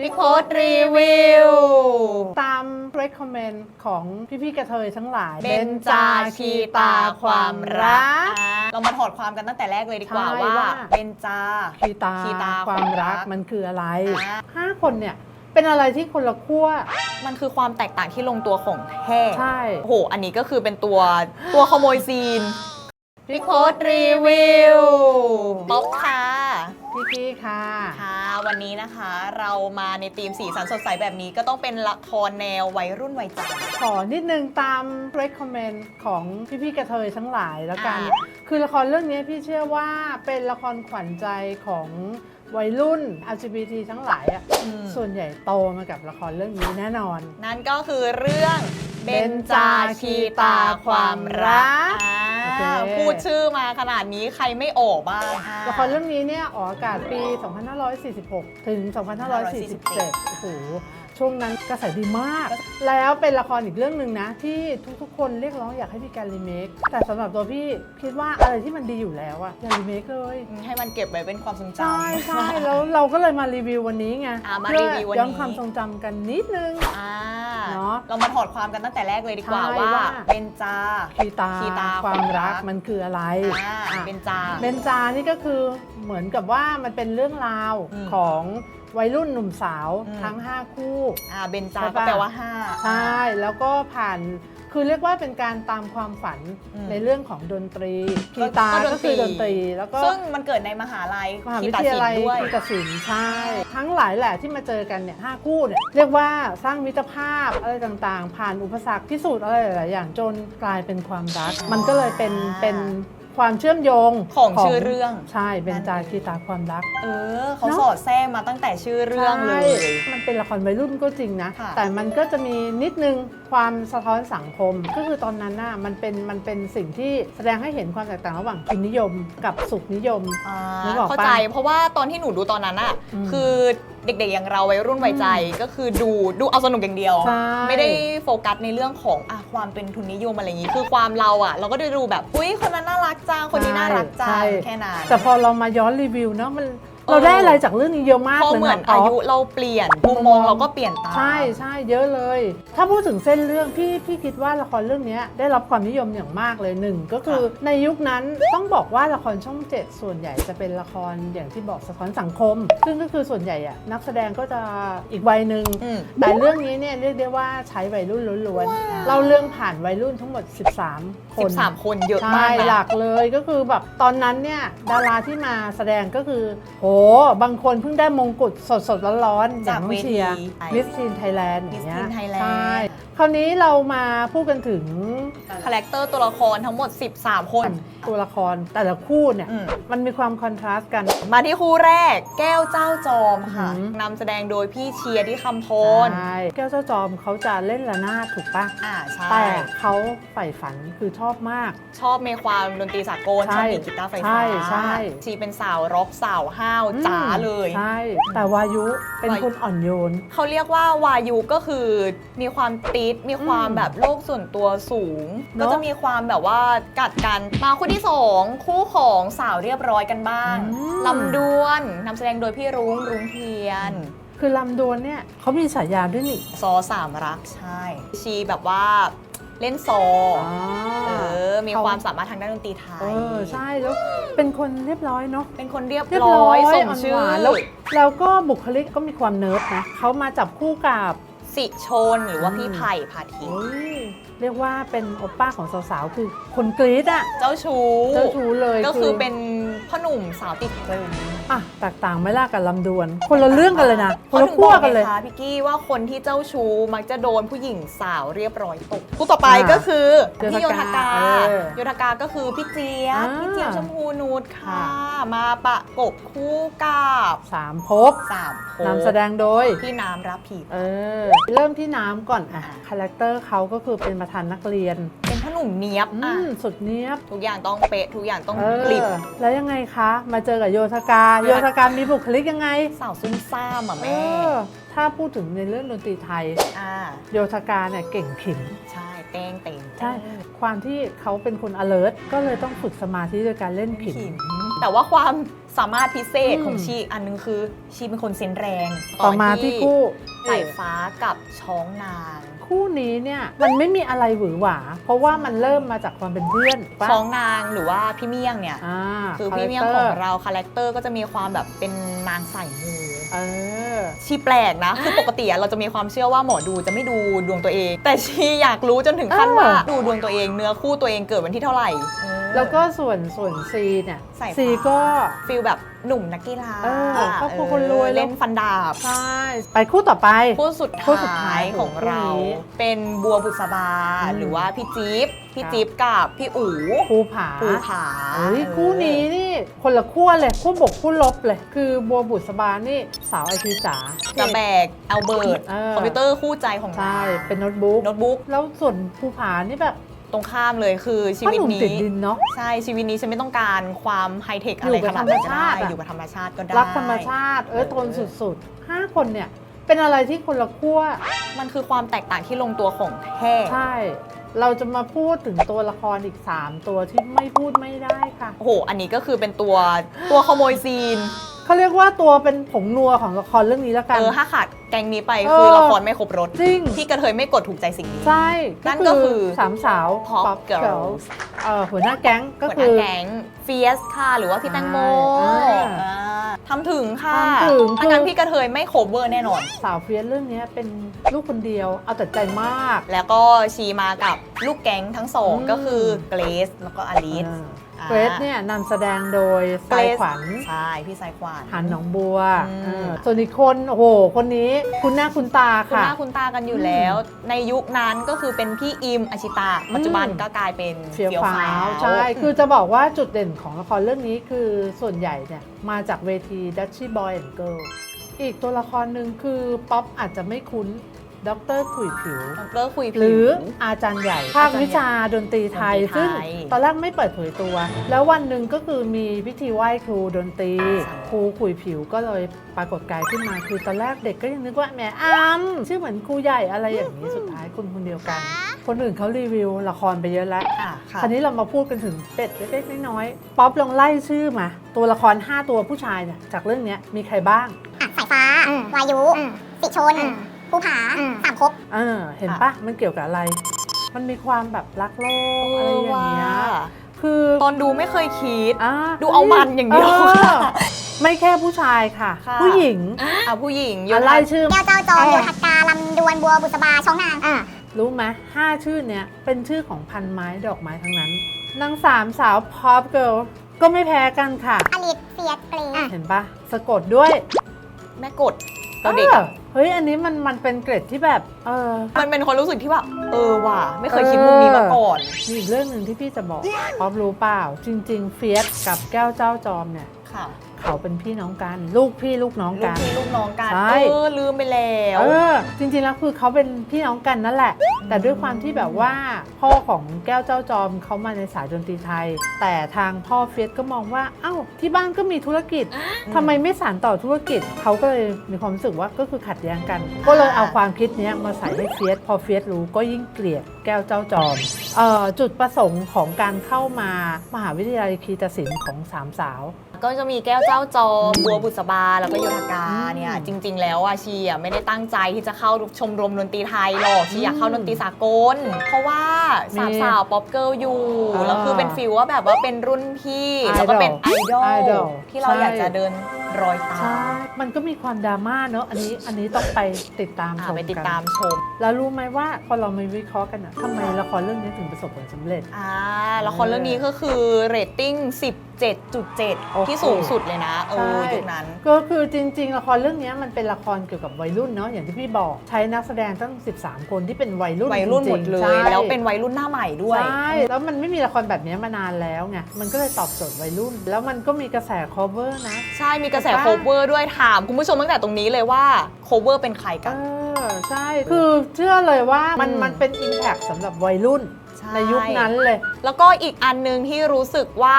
พี่โค้ดรีวิว ตาม recommend ของพี่ๆกระเทยทั้งหลายเบนจาคีตาความรักอ่าเรามาถอดความกันตั้งแต่แรกเลยดีกว่าใช่ว่า ว่า เบนจา คีตาคีตาความรักความรัก มันคืออะไรอ่าห้าคนเนี่ย เป็นอะไรที่คนละขั้วมันคือความแตกต่างที่ลงตัวของแท้ใช่ โอ้โห อันนี้ก็คือเป็นตัวตัวขโมยซีน พี่โค้ดรีวิวป๊อกค่ะพี่กี้ค่ะ ค่ะ วันนี้นะคะ เรามาในธีมสีสันสดใสแบบนี้ก็ต้องเป็นละครแนววัยรุ่นวัยจันทร์ขอนิดนึงตาม recommend ของพี่ๆกระเทยทั้งหลายแล้วกัน อ่า คือละครเรื่องนี้พี่เชื่อว่าเป็นละครขวัญใจของวัยรุ่น LGBT ทั้งหลายอะอืมส่วนใหญ่โตมากับละครเรื่องนี้แน่นอน นั่นก็คือเรื่อง เบเบนนจาจาคีคีตาตาความรักความรักอ่าโอเค พูดชื่อมาขนาดนี้ใครไม่ออกบ้างละครเรื่องนี้เนี่ยออกอากาศปี 2546 ถึง 2547 โอ้โห ช่วงนั้นกระแสดีมาก แล้วเป็นละครอีกเรื่องหนึ่งนะ ที่ทุกๆ คนเรียกร้องอยากให้มีการรีเมค แต่สำหรับตัวพี่คิดว่าอะไรที่มันดีอยู่แล้วอะอย่ารีเมคเลย ให้มันเก็บไว้เป็นความทรงจำ ใช่ใช่แล้วเราก็เลยมารีวิววันนี้ไงอะมาเพื่รีวิววันนี้ย้อนความทรงจำกันนิดนึง อ่า เนอะเรามาถอดความกันตั้งแต่แรกเลยดีกว่าใช่ว่าว่า เบนจา คีตาคีตาความรักความรัก มันคืออะไรอ่าอะเบนจา เบนจานี่ก็คือเหมือนกับว่ามันเป็นเรื่องราวอืมของวัยรุ่นหนุ่มสาวอืม ทั้ง 5 คู่ อ่าเบนจาใช่ก็ปะ แปลว่าห้า ใช่แล้วก็ผ่าน คือเรียกว่าเป็นการตามความฝันอืมในเรื่องของดนตรีก็กีตาร์ก็ดนตรีก็คือดนตรี แล้วก็ซึ่งมันเกิดในมหาลัยมหาคีวิตาทศิยาลลัยป์ด้วย กีตาศิลป์ใช่ ทั้งหลายแหละที่มาเจอกันเนี่ยห้าคู่เนี่ยเรียกว่าสร้างมิตรภาพอะไรต่างๆ ผ่านอุปสรรคพิสูจน์อะไรหลายๆอย่างจนกลายเป็นความรัก มันก็เลยเป็นเป็นความเชื่อมโยงของชื่อเรื่อง ใช่เป็นจาคีตาความรัก เออเขาเนอะ สอดแทรกมาตั้งแต่ชื่อเรื่องเลย ใช่มันเป็นละครวัยรุ่นก็จริงนะ ค่ะแต่มันก็จะมีนิดนึง ความสะท้อนสังคม ก็คือตอนนั้นน่ะมันเป็นมันเป็นสิ่งที่แสดงให้เห็นความแตกต่างระหว่างทุนนิยมกับสุขนิยมอ่านึกออกปะเข้าใจ เพราะว่าตอนที่หนูดูตอนนั้นอะอืมคือเด็กๆ อย่างเราวัยรุ่นวัยใจก็คือดูดูเอาสนุกอย่างเดียวใช่ไม่ได้โฟกัสในเรื่องของอะความเป็นทุนนิยมอะไรอย่างงี้ คือความเราอะเราก็ได้ดูแบบอุ้ยคนนั้นน่ารักจังคนนี้น่ารักจัใช่งแค่นั้นแต่พอเรามาย้อนรีวิวเนาะมัน เออเราได้อะไรจากเรื่องนี้เยอะมากพอเลยเหมือนนะอายุต๊กเราเปลี่ยนมุมมองเราก็เปลี่ยนตามใช่ใช่เยอะเลย ถ้าพูดถึงเส้นเรื่องพี่พี่คิดว่าละครเรื่องนี้ได้รับความนิยมอย่างมากเลยหนึ่งก็คือในยุคนั้นต้องบอกว่าละครช่องเจ็ดส่วนใหญ่จะเป็นละครอย่างที่บอกสะท้อนสังคม ซึ่งก็คือส่วนใหญ่อะนักแสดงก็จะอีกวัยหนึ่งอืมแต่เรื่องนี้เนี่ยเรียกได้ว่าใช้วัยรุ่นล้วนๆเล่าเรื่องผ่านวัยรุ่นทั้งหมด 13 คน13 คนเยอะใช่มากนะหลักเลยก็คือแบบตอนนั้นเนี่ยดาราที่มาแสดงก็คือโหบางคนเพิ่งได้มงกุฎสดสดๆร้อนๆอย่างน้องเชียร์มิสทีนไทยแลนด์อย่างเงี้ย Miss Teen Thailand ใช่คราวนี้เรามาพูดกันถึงคาแรคเตอร์ตัวละครทั้งหมด 13 คน ตัวละครแต่ละคู่เนี่ยอืม มันมีความคอนทราสต์กัน มาที่คู่แรก แก้วเจ้าจอมค่ะอืมนำแสดงโดยพี่เชียร์ที่คำพลใช่แก้วเจ้าจอมเขาจะเล่นระนาดถูกปะอ่าใช่ แต่เขาใฝ่ฝันคือชอบมาก ชอบในความดนตรีสากล ใช่ชอบดีดกีตาร์ไฟใช่ฟ้าใช่ ชีเป็นสาวร็อกสาวห้าวจ๋าเลย ใช่ แต่วายุเป็นวายุ คนอ่อนโยน เขาเรียกว่าวายุก็คือมีความติดมีความอืมแบบโลกส่วนตัวสูง เนก็อะจะมีความแบบว่ากัดกันมาคู่ที่สองคู่ของสาวเรียบร้อยกันบ้างอืม ลำดวนนำแสดงโดยพี่รุ้งรุ้งเทียน คือลำดวนเนี่ยเขามีฉายาด้วยนี่ซอสามรักใช่ ชีแบบว่า เล่นซออเออมีความสามารถทางด้านดนตรีไทเอย อใช่แล้วเป็นคนเรียบร้อยเนาะเป็นคนเรียบเรียบร้ร้ออยยสมอ่อนชื่หอวานแล้วแล้วก็บุคลิกก็มีความเนิร์ดนะเขามาจับคู่กับ สิชนหรือว่าอืมพี่ไผ่พาทิตโอ้ยเรียกว่าเป็นโอป้าของสาวๆ คือคนกรี๊ดอะเจ้าชู้เจ้าชู้เลย ก็คือเป็น พ่อหนุ่มสาวติดตรึมอะแตกต่างไหม่ล่ะกับลำดวน คนละเรื่องกันเลยนะคนละขั้วกันเลย พราะถึงบอกไงคะพี่กี้ว่าคนที่เจ้าชู้มักจะโดนผู้หญิงสาวเรียบร้อยตกคู่ต่อไปอ่าก็คือโยธกาพี่โยธกาเออโยธกาก็คือพี่เจี๊ยบอ่า พี่เจี๊ยบชมพูนูดค่ะค่ะมาประกบคู่กับสามภพสามโพนำแสดงโดย พี่น้ำรับผิดเออ เริ่มที่น้ำก่อนอะคาแรคเตอร์เขาก็คือเป็นประธานนักเรียนเป็นพ่อหนุ่มเนี้ยบอือะมสุดเนี้ยบทุกอย่างต้องเป๊ะทุกอย่างต้องเอกลิบ อแล้วยังไงคะ มาเจอกับโยธกา โยโยธธกามีบุคลิกยังไง สาวซุ่มซ่ามอะเอแม่อถ้าพูดถึงในเรื่องดนตรีไทย อ่าโยธกาเนี่ยเก่งขิง ใช่เต้งเต้งใช่ ความที่เขาเป็นคน alert ก็เลยต้องฝึกสมาธิโดยการเล่นขิง ขิงแต่ว่าความสามารถพิเศษอืม ของชีอีกอันนึงคือชีเป็นคนเซนส์แรงต่อมาที่คู่ สายฟ้ากับช้องนาง คู่นี้เนี่ยมันไม่มีอะไรหวือหวา เพราะว่ามันเริ่มมาจากความเป็นเพื่อนปะช้องนางหรือว่าพี่เมี่ยงเนี่ยอ่าคือพี่เมี่ยงของเราคาแรคเตอร์ก็จะมีความแบบเป็นนางใส่มูเออ ชีแปลกนะ คือปกติอะเราจะมีความเชื่อว่าหมอดูจะไม่ดูดวงตัวเอง แต่ชีอยากรู้จนถึงขั้นว่าเออ ดูดวงตัวเองเนื้อคู่ตัวเองเกิดวันที่เท่าไหร่เออ แล้วก็ส่วนส่วนซีเนี่ยสายฟ้า ซีก็ ฟิลแบบหนุ่มนักกีฬาเออครอบครัวคนรวยเออเล่นฟันดาบ ใช่ไปคู่ต่อไป คู่สุดคู่สุดท้าท้ายยของเรา คู่นี้เป็นบัวบุษบา อืม หรือว่าพี่จิ๊บพี่ครับจิ๊บกับพี่อู๋ภูผาภูผาเฮ้ยคู่นี้นี่คนละขั้วเลยคู่บกคู่ลบเลย คือบัวบุษบานี่สาวไอทีจ๋า จะแบกอัลเบิร์ตเออ คอมพิวเตอร์คู่ใจของใช่เราเป็นโน้ตบุ๊กโน้ตบุ๊กแล้วส่วนภูผานี่แบบ ตรงข้ามเลยคือชีพ่อวิตหนุ่มนี้ติดดินเนาะใช่ชีวิตนี้ฉันไม่ต้องการความไฮเทคออะไรยู่กับขนาดนั้นก็ธรรมชาได้ติอะอยู่กับธรรมชาติก็ได้รักธรรมชาติเออเออทนสุดๆ 5 คนเนี่ย เป็นอะไรที่คนละขั้วมันคือความแตกต่างที่ลงตัวของแท้ใช่เราจะมาพูดถึงตัวละครอีก 3 ตัวที่ไม่พูดไม่ได้ค่ะ โอ้โห อันนี้ก็คือเป็นตัวตัวขโมยซีน เขาเรียกว่าตัวเป็นผงนัวของละครเรื่องนี้แล้วกัน เออถ้าขาดแกงนี้ไปเออคือละครไม่ครบรถจริง ที่กระเทยไม่กดถูกใจสิ่งนี้ ใช่นั่นก็คือสามสาว Pop Pop Girls Girls เอ่อหัวหน้าแก๊งก็หัวหคืน้าอ แก๊งเฟียสค่ะหรือว่าพี่แตงโมอ่าอ่าทำถึงค่ะทำถึงถ้างั้นพี่กระเทยไม่โคเวอร์แน่นอน สาวเฟียสเรื่องนี้เป็นลูกคนเดียว เอาแต่ใจมาก แล้วก็ชีมากับลูกแก๊งทั้งสองอืม ก็คือเกรซแล้วก็อลิส อ่าอ่า เกรซเนี่ยนำแสดงโดยสายขวัญใช่พี่สายขวัญหันหนองบัวอืมเออส่วนอีกคนโอ้โหคนนี้คุณหน้าคุณตาคุณค่ะหน้าคุณตากันอยู่แล้ว ในยุคนั้นก็คือเป็นพี่อิมอชิตา ปัจจุบันก็กลายเป็นเฟียวฟ้าววใช่คือจะบอกว่าจุดเด่นของละครเรื่องนี้คือส่วนใหญ่เนี่ยมาจากเวที Dutchy Boy and Girl อีกตัวละครหนึ่งคือป๊อปอาจจะไม่คุ้น ด็อกเตอร์ขุยผิว ดรคุยหผิรือวอาจารย์ใหญ่ภาควิชาดนตรีไทย ดนตรีไทย ซึ่งตอนแรกไม่เปิดเผยตัว แล้ววันหนึ่งก็คือมีพิธีไหว้ครูดนตรีใช่ครูขุยผิวก็เลยปรากฏกายขึ้นมา คือตอนแรกเด็กก็ยังนึกว่าแหมอ้ำชื่อเหมือนครูใหญ่อะไรอย่างนี้สุดท้ายคุณคนเดียวกัน คนอื่นเขารีวิวละครไปเยอะแล้ว อะค่ะ คราวนี้เรามาพูดกันถึงเป็ดเล็กๆน้อยๆป๊อปลองไล่ชื่อมา ตัวละคร 5 ตัวผู้ชายเนี่ยจากเรื่องเนี้ยมีใครบ้าง อะสายฟ้า วายุ สิชน ภูผาสามภพเออเห็นปะมันเกี่ยวกับอะไร มันมีความแบบรักโลกเออะไรออย่างว่าเงี้ยคือตอนดูไม่เคยคิดอะดูเอามันอย่างเดียวอไม่แค่ผู้ชายค่ะค่ะ ผู้หญิงอะผู้หญิงโยอะธาไล่ชื่อแก้วเจ้าจอมเออโยธกาลำดวนบัวบุษบาช้องนางรู้ไหมห้าชื่อเนี้ยเป็นชื่อของพันไม้ดอกไม้ทั้งนั้นนางสามสาวพอปเกิลก็ไม่แพ้กันค่ะอลิสเฟียสเกรซเห็นปะสะกดด้วย แม่กด เราเด็กออะอเฮ้ยอันนี้มันมันเป็นเกรดที่แบบเออมันเป็นความรู้สึกที่ว่าเออว่ะไม่เคยคิดมุมนี้มาก่อน มีอีกเรื่องหนึ่งที่พี่จะบอกพร้อมรู้เปล่า จริง ๆ เฟียสกับแก้วเจ้าจอมเนี่ยค่ะ เขาเป็นพี่น้องกัน ลูกพี่ลูกน้องลูกกันพี่ลูกน้องกันใช่ เออลืมไปแล้วเออจริงๆแล้วคือเขาเป็นพี่น้องกันนั่นแหละ แต่ด้วยความที่แบบว่าพ่อของแก้วเจ้าจอมเขามาในสายดนตรีไทย แต่ทางพ่อเฟียสก็มองว่าเอ้าที่บ้านก็มีธุรกิจทำไมไม่สานต่อธุรกิจเขาก็เลยมีความรู้สึกว่าก็คือขัดแย้งกัน ก็เลยเอาความคิดเนี้ยมาใส่ให้เฟียสพอเฟียสรู้ก็ยิ่งเกลียดแก้วเจ้าจอมเอ่อจุดประสงค์ของการเข้ามามหาวิทยาลัยคีตศิลป์ของสามสาว ก็จะมีแก้วเจ้าจอมบัวบุษบา แล้วก็โยธกาอืมเนี่ยจริง ๆ แล้วอะชีอะไม่ได้ตั้งใจที่จะเข้าชมรมดนตรีไทยหรอกชีอยากเข้าดนตรีสากล เพราะว่าสามมีสาวป๊อปเกิลอยู่อ่าแล้วคือเป็นฟิลว่าแบบว่าเป็นรุ่นพี่แล้วก็เป็นไอดอไอดอลลที่เราใช่อยากจะเดิน รอยตามใช่ มันก็มีความดราม่าเนอะ อันนี้ อันนี้ต้องไปติดตามชอ่ามไปติดกันตามชม แล้วรู้ไหมว่าพอเรามาวิเคราะห์กันอะทำไมละครเรื่องนี้ถึงประสบผลสำเร็จ อ่าละครเรื่องนี้ก็คือเรตติ้งโอ17.7เคที่สูงสุดเลยนะ เออใช่ยุคนั้น ก็คือจริง ๆ ละครเรื่องนี้มันเป็นละครเกี่ยวกับวัยรุ่นเนาะอย่างที่พี่บอกใช้นักแสดงตั้ง 13 คนที่เป็นวัยรุ่นวัยรุ่นหมดจงๆเลใช่ยแล้วเป็นวัยรุ่นหน้าใหม่ด้วย ใช่แล้วมันไม่มีละครแบบนี้มานานแล้วไงมันก็เลยตอบโจทย์วัยรุ่น แล้วมันก็มีกระแส cover นะ ใช่มีกระแสถูกปะโคเวอร์ด้วยถามคุณผู้ชมตั้งแต่ตรงนี้เลยว่าโคเวอร์เป็นใครเอกันอใช่ คือเชื่อเลยว่ามันอืม มันเป็น impact สำหรับวัยรุ่นใช่ในยุคนั้นเลย แล้วก็อีกอันหนึงที่รู้สึกว่า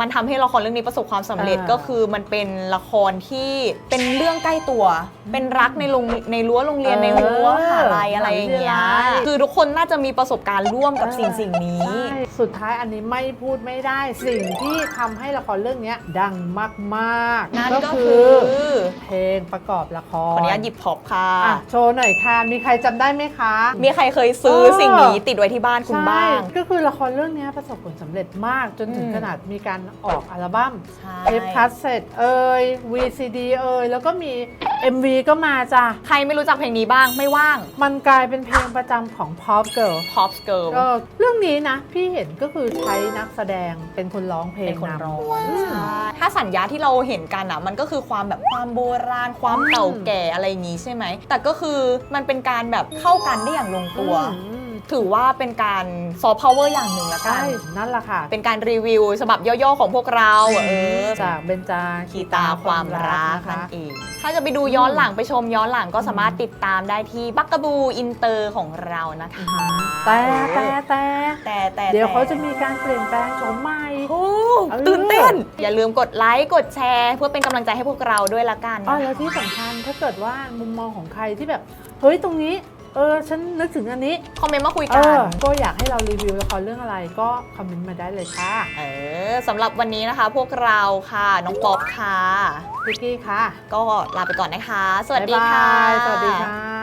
มันทำให้ละครเรื่องนี้ประสบความสำเร็จอ่าก็คือมันเป็นละครที่เป็นเรื่องใกล้ตัว เป็นรักในโรงในรั้วโรงเรียนเออในรั้วมหาลัยอะไรอย่างเงี้ย มหาวิทยาลัยคือทุกคนน่าจะมีประสบการณ์ร่วมกับสิ่งสิ่งนี้ ใช่ สุดท้ายอันนี้ไม่พูดไม่ได้สิ่งที่ทำให้ละครเรื่องเนี้ยดังมากนั่นๆก็ก็คืคืออเพลงประกอบละคขอรอนุญาตหยิบพอบค่ะ อะโชว์หน่อยค่ะ มีใครจำได้ไหมคะ มีใครเคยซื้อเออ สิ่งนี้ติดไว้ที่บ้านคุณบ้าง ใช่ก็คือละครเรื่องเนี้ยประสบผลสำเร็จมากจนถึงอืม ขนาดมีการออกอัลบั้มใช่ เทปคัสเซ็ตเอ่ย VCD เอ่ยแล้วก็มี MV ก็มาจ้ะ ใครไม่รู้จักเพลงนี้บ้างไม่ว่างมันกลายเป็นเพลงประจำของ Pop Girl Pop Girl เออเรื่องนี้นะ พี่เห็นก็คือใช้นักแสดงเป็นคนร้องเพลงเป็นคนนำร้องอืมใช่ ถ้าสัญญาที่เราเห็นกันอะ มันก็คือความแบบความโบราณ ความเก่าแก่อะไรอย่างงี้ใช่ไหม แต่ก็คือมันเป็นการแบบเข้ากันได้อย่างลงตัว อืม ถือว่าเป็นการซอฟต์พาวเวอร์อย่างหนึ่งละกัใช่น นั่นแหละค่ะเป็นการรีวิวฉบับย่อๆของพวกเราเออจากเบญจาขีตาความรักนะนั่คะนเอง ถ้าจะไปดูย้อนหลังไปชมย้อนหลังก็สามารถติดตามได้ที่บักกะบูอินเตอร์ของเรานะคะแต่แต่แต่แต่แต่เดี๋ยวเขาจะมีการเปลี่ยนแปลงโฉมใหม่ โอ้เออตื่นเต้น อย่าลืมกดไลค์กดแชร์ เพื่อเป็นกำลังใจให้พวกเราด้วยละกันอ๋อนะคะแล้วที่สำคัญถ้าเกิดว่ามุมมองของใครที่แบบ เฮ้ยตรงนี้ เออ ฉันนึกถึงอันนี้คอมเมนต์มาคุยเอกัน อก็อยากให้เรารีวิวละครเรื่องอะไรก็คอมเมนต์มาได้เลยค่ะเออสำหรับวันนี้นะคะพวกเราค่ะ น้องป๊อปค่ะ พิกกี้ค่ะก็ลาไปก่อนนะคะ สวัสดีค่ะ บ๊ายบายสวัสดีค่ะ